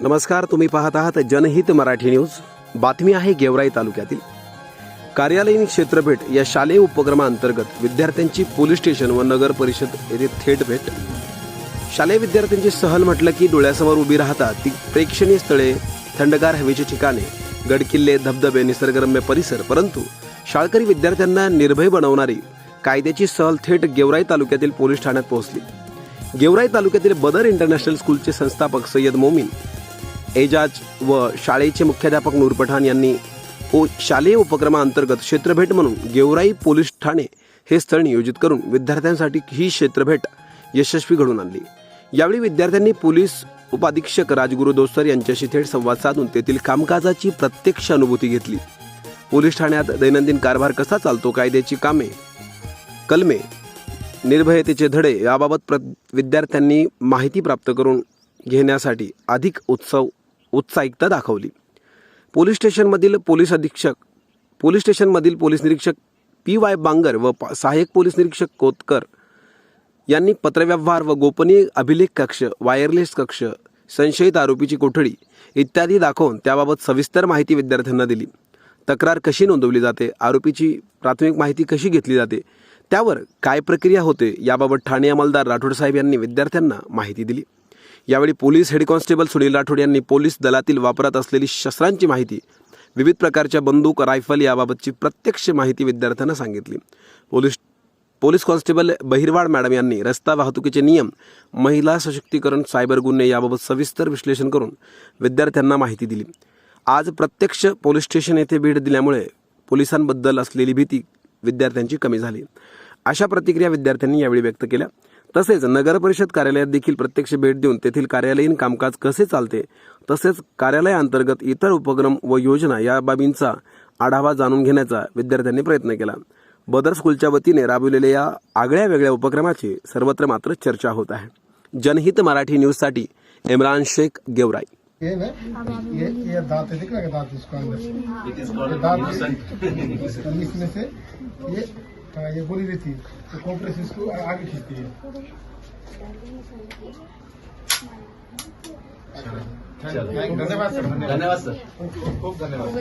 नमस्कार तुम्ही पाहत आहात जनहित मराठी न्यूज. बातमी आहे गेवराई तालुक्यातील. कार्यालयीन क्षेत्रभेट या शालेय उपक्रमाअंतर्गत विद्यार्थ्यांची पोलीस स्टेशन व नगर परिषद येथे थेट भेट. शालेय विद्यार्थ्यांची सहल म्हटलं की डोळ्यासमोर उभी राहतात ती प्रेक्षणीय स्थळे थंडगार हवेची ठिकाणे गडकिल्ले धबधबे निसर्गरम्य परिसर परंतु शाळकरी विद्यार्थ्यांना निर्भय बनवणारी कायद्याची सहल थेट गेवराई तालुक्यातील पोलीस ठाण्यात पोहोचली. गेवराई तालुक्यातील बदर इंटरनॅशनल स्कूलचे संस्थापक सय्यद मोमीन एजाज व शाळेचे मुख्याध्यापक नूर पठाण यांनी ओ शालेय उपक्रमाअंतर्गत क्षेत्रभेट म्हणून गेवराई पोलीस ठाणे हे स्थळ नियोजित करून विद्यार्थ्यांसाठी ही क्षेत्रभेट यशस्वी घडून आणली. यावेळी विद्यार्थ्यांनी पोलीस उपाधीक्षक राजगुरू दोस्तर यांच्याशी थेट संवाद साधून तेथील कामकाजाची प्रत्यक्ष अनुभूती घेतली. पोलीस ठाण्यात दैनंदिन कारभार कसा चालतो कायद्याची कामे कलमे निर्भयतेचे धडे याबाबत प्र विद्यार्थ्यांनी माहिती प्राप्त करून घेण्यासाठी अधिक उत्सव उत्साहिकता दाखवली. पोलीस स्टेशनमधील पोलीस अधीक्षक पोलीस स्टेशनमधील पोलीस निरीक्षक पी वाय बांगर व सहाय्यक पोलीस निरीक्षक कोतकर यांनी पत्रव्यवहार व गोपनीय अभिलेख कक्ष वायरलेस कक्ष संशयित आरोपीची कोठडी इत्यादी दाखवून त्याबाबत सविस्तर माहिती विद्यार्थ्यांना दिली. तक्रार कशी नोंदवली जाते? आरोपीची प्राथमिक माहिती कशी घेतली जाते? त्यावर काय प्रक्रिया होते? याबाबत ठाणे अंमलदार राठोड साहेब यांनी विद्यार्थ्यांना माहिती दिली. यावेळी police head constable Sunil Rathod यांनी पोलीस दलातील वापरात असलेली शस्त्रांची माहिती विविध प्रकारच्या बंदूक रायफल याबाबतची प्रत्यक्ष माहिती विद्यार्थ्यांना सांगितली. Police police constable Bahirwad madam यांनी रस्ता वाहतुकीचे नियम महिला सशक्तीकरण सायबर गुन्हे याबाबत सविस्तर विश्लेषण करून विद्यार्थ्यांना माहिती दिली. आज प्रत्यक्ष पोलीस स्टेशन येथे भेट दिल्यामुळे पोलिसांबद्दल असलेली भीती विद्यार्थ्यांची कमी झाली. अशा प्रतिक्रिया विद्यार्थ्यांनी यावेळी व्यक्त केल्या. तसेच नगर परिषद कार्यालयात देखील प्रत्यक्ष भेट देऊन तेथील कार्यालयीन कामकाज कसे चालते तसेच कार्यालयाअंतर्गत इतर उपक्रम व योजना या बाबींचा आढावा जाणून घेण्याचा विद्यार्थ्यांनी प्रयत्न केला. बदर स्कूलच्या वतीने राबविलेल्या या आगळ्या वेगळ्या उपक्रमाची सर्वत्र मात्र चर्चा होत आहे. जनहित मराठी न्यूजसाठी इम्रान शेख गेवराई. ये ना ये ये दांत है दिख रहा है दांत इसको अंदर ये दांत इसमें से ये हाँ, ये गोली रहती है। तो कॉम्प्रेस इसको आगे खींचती है। धन्यवाद सर। धन्यवाद सर। खूब धन्यवाद।